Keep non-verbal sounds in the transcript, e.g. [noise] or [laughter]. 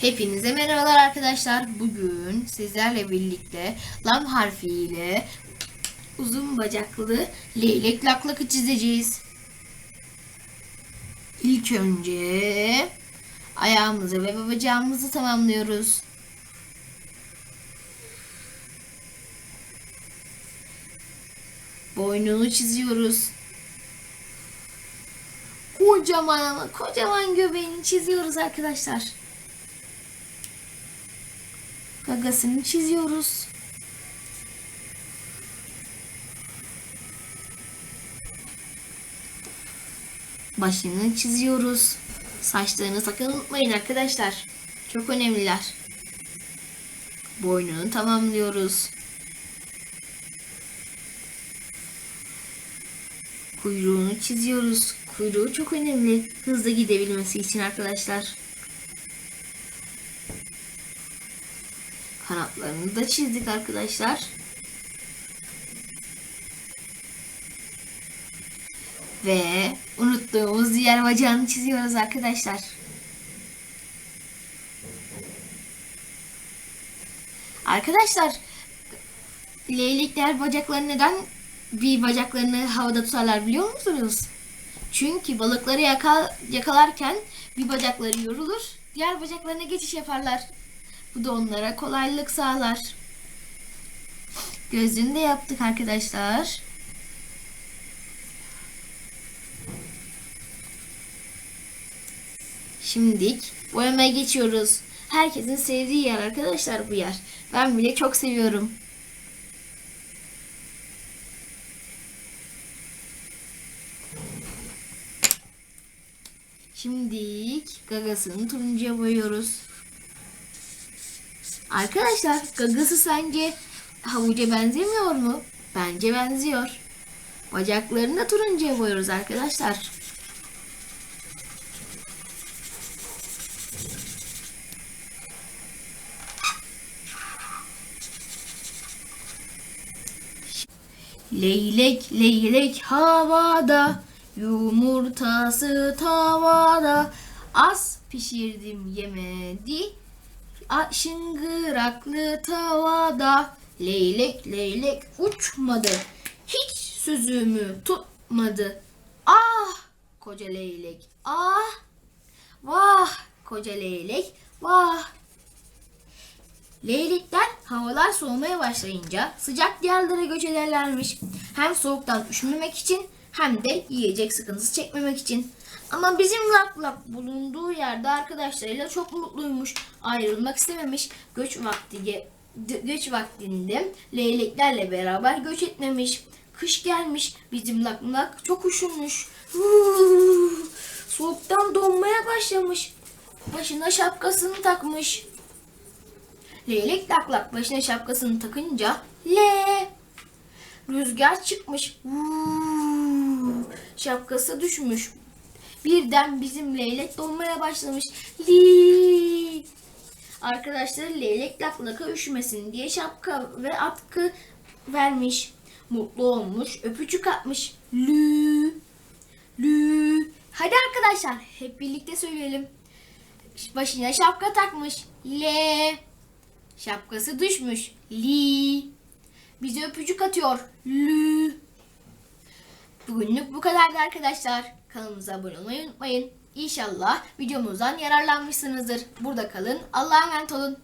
Hepinize merhabalar arkadaşlar. Bugün sizlerle birlikte lam harfiyle uzun bacaklı leylek laklakı çizeceğiz. İlk önce ayağımızı ve bacağımızı tamamlıyoruz. Boynunu çiziyoruz. Kocaman ama kocaman göbeğini çiziyoruz arkadaşlar. Gagasını çiziyoruz. Başını çiziyoruz. Saçlarını sakın unutmayın arkadaşlar. Çok önemliler. Boynunu tamamlıyoruz. Kuyruğunu çiziyoruz. Kuyruğu çok önemli. Hızlı gidebilmesi için arkadaşlar. Kanatlarını da çizdik arkadaşlar. Ve unuttuğumuz diğer bacağını çiziyoruz arkadaşlar. Arkadaşlar leylekler bacaklarını neden bir bacaklarını havada tutarlar biliyor musunuz? Çünkü balıkları yakal, yakalarken bir bacakları yorulur, diğer bacaklarına geçiş yaparlar. Bu da onlara kolaylık sağlar. Gözünü de yaptık arkadaşlar. Şimdilik boyamaya geçiyoruz. Herkesin sevdiği yer arkadaşlar bu yer. Ben bile çok seviyorum. Şimdilik gagasını turuncuya boyuyoruz. Arkadaşlar gagası sence havuca benzemiyor mu? Bence benziyor. Bacaklarını da turuncuya boyuyoruz arkadaşlar. Leylek leylek havada Yumurtası tavada Az pişirdim yemedi Şıngıraklı tavada. Leylek leylek uçmadı. Hiç sözümü tutmadı. Ah koca leylek. Ah Vah koca leylek. Vah. Leylekler havalar soğumaya başlayınca sıcak diyarlara göç ederlermiş. Hem soğuktan üşümemek için hem de yiyecek sıkıntısı çekmemek için. Ama bizim Lak Lak bulunduğu yerde arkadaşlarıyla çok mutluymuş. Ayrılmak istememiş. Göç vakti göç vaktinde leyleklerle beraber göç etmemiş. Kış gelmiş. Bizim Lak Lak çok üşümüş. [laughs] Soğuktan donmaya başlamış. Başına şapkasını takmış. Leylek laklak başına şapkasını takınca le rüzgar çıkmış. Vuuu, şapkası düşmüş. Birden bizim leylek donmaya başlamış. Li Arkadaşlar leylek laklaka üşümesin diye şapka ve atkı vermiş. Mutlu olmuş, öpücük atmış. Lü lü. Hadi arkadaşlar hep birlikte söyleyelim. Başına şapka takmış. Le Şapkası düşmüş. Li. Bize öpücük atıyor. Lü. Bugünlük bu kadardı arkadaşlar. Kanalımıza abone olmayı unutmayın. İnşallah videomuzdan yararlanmışsınızdır. Burada kalın. Allah'a emanet olun.